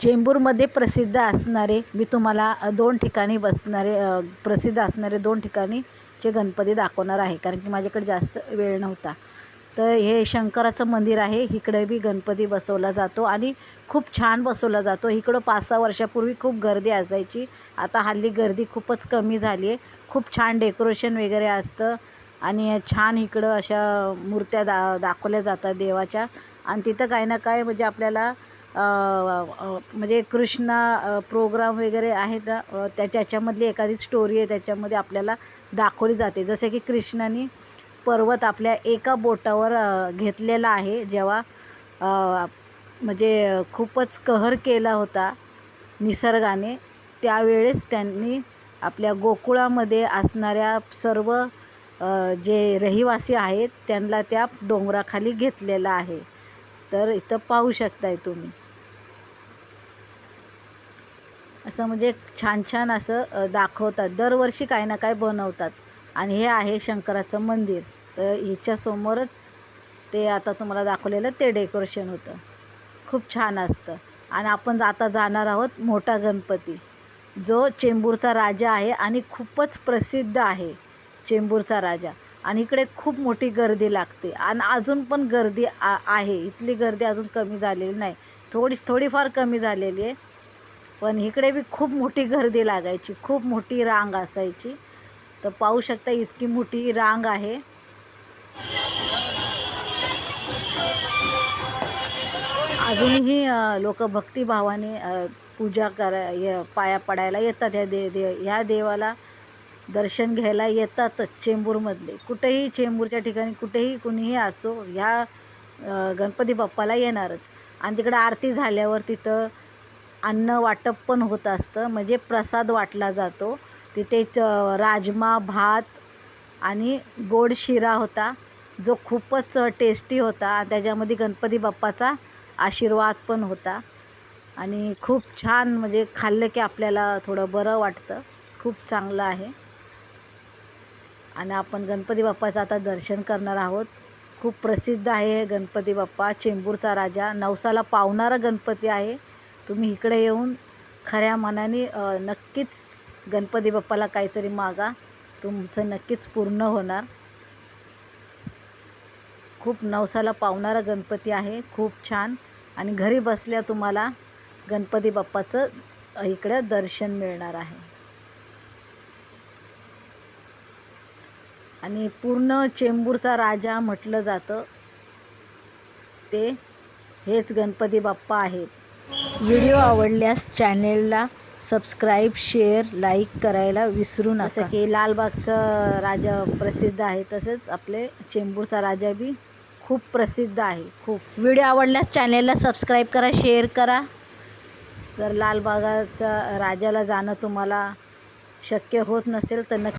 चेंबूरमध्ये प्रसिद्ध असणारे मी तुम्हाला दोन ठिकाणी बसणारे प्रसिद्ध असणारे दोन ठिकाणीचे गणपती दाखवणार आहे कारण की माझ्याकडे जास्त वेळ नव्हता. तर हे शंकराचं मंदिर आहे इकडे बी गणपती बसवला जातो आणि खूप छान बसवला जातो. इकडं पाच सहा वर्षापूर्वी खूप गर्दी असायची आता हल्ली गर्दी खूपच कमी झाली आहे. खूप छान डेकोरेशन वगैरे असतं आणि छान इकडं अशा मूर्त्या दा दाखवल्या जातात देवाच्या. आणि तिथं काही ना काय म्हणजे आपल्याला म्हणजे कृष्णा प्रोग्राम वगैरे आहेत ना त्या त्याच्यामधली एखादी स्टोरी आहे त्याच्यामध्ये आपल्याला दाखवली जाते. जसं की कृष्णाने पर्वत आपल्या एका बोटावर घेतलेला आहे. जेव्हा म्हणजे खूपच कहर केला होता निसर्गाने त्यावेळेस त्यांनी आपल्या गोकुळामध्ये असणाऱ्या सर्व जे रहिवासी आहेत त्यांना त्या डोंगराखाली घेतलेलं आहे. तर इथं पाहू शकताय तुम्ही. असं म्हणजे छान छान असं दाखवतात. दरवर्षी काही ना काय बनवतात. आणि हे आहे शंकराचं मंदिर. तर हिच्यासमोरच ते आता तुम्हाला दाखवलेलं ते डेकोरेशन होतं. खूप छान असतं. आणि आपण आता जाणार आहोत मोठा गणपती. जो चेंबूरचा राजा आहे आणि खूपच प्रसिद्ध आहे चेंबूरचा राजा. आणि इकडे खूप मोठी गर्दी लागते. आणि अजून पण गर्दी आ आहे. इथली गर्दी अजून कमी झालेली नाही. थोडी थोडीफार कमी झालेली आहे. पण इकडे बी खूप मोठी गर्दी लागायची खूप मोठी रांग असायची. तर पाहू शकता इतकी मोठी रांग आहे. अजूनही लोक भक्तिभावाने पूजा करा य पाया पडायला येतात. ह्या दे दे ह्या देवाला दर्शन घ्यायला येतातच चेंबूरमधले. कुठेही चेंबूरच्या ठिकाणी कुठेही कुणीही असो ह्या गणपती बाप्पाला येणारच. आणि तिकडं आरती झाल्यावर तिथं अन्न वाटप पण होत असतं. म्हणजे प्रसाद वाटला जातो. तिथे च राजमा भात आणि गोड शिरा होता. जो खूपच टेस्टी होता. आणि त्याच्यामध्ये गणपती बाप्पाचा आशीर्वाद पण होता. आणि खूप छान म्हणजे खाल्लं की आपल्याला थोडं बरं वाटतं. खूप चांगलं आहे. आणि आपण गणपती बाप्पाचं आता दर्शन करणार आहोत. खूप प्रसिद्ध आहे हे गणपती बाप्पा. चेंबूरचा राजा. नवसाला पावणारा गणपती आहे. तुम्ही इकडे येऊन खऱ्या मनाने नक्कीच गणपती बाप्पाला काहीतरी मागा. तुमचं नक्कीच पूर्ण होणार. खूप नवसाला पावणारा गणपती आहे. खूप छान. आणि घरी बसल्या तुम्हाला गणपती बाप्पाचं इकडे दर्शन मिळणार आहे. आणि पूर्ण चेंबूरचा राजा म्हटलं जातं. ते हेच गणपती बाप्पा आहेत. व्हिडिओ आवडल्यास चॅनेलला सबस्क्राईब शेअर लाईक करायला विसरू नका. जसं की लालबागचं राजा प्रसिद्ध आहे तसेच आपले चेंबूरचा राजा बी खूप प्रसिद्ध आहे खूप. व्हिडिओ आवडल्यास चॅनेलला सबस्क्राईब करा शेअर करा. जर लालबागाच्या राजाला जाणं तुम्हाला शक्य होत नसेल तर नक्की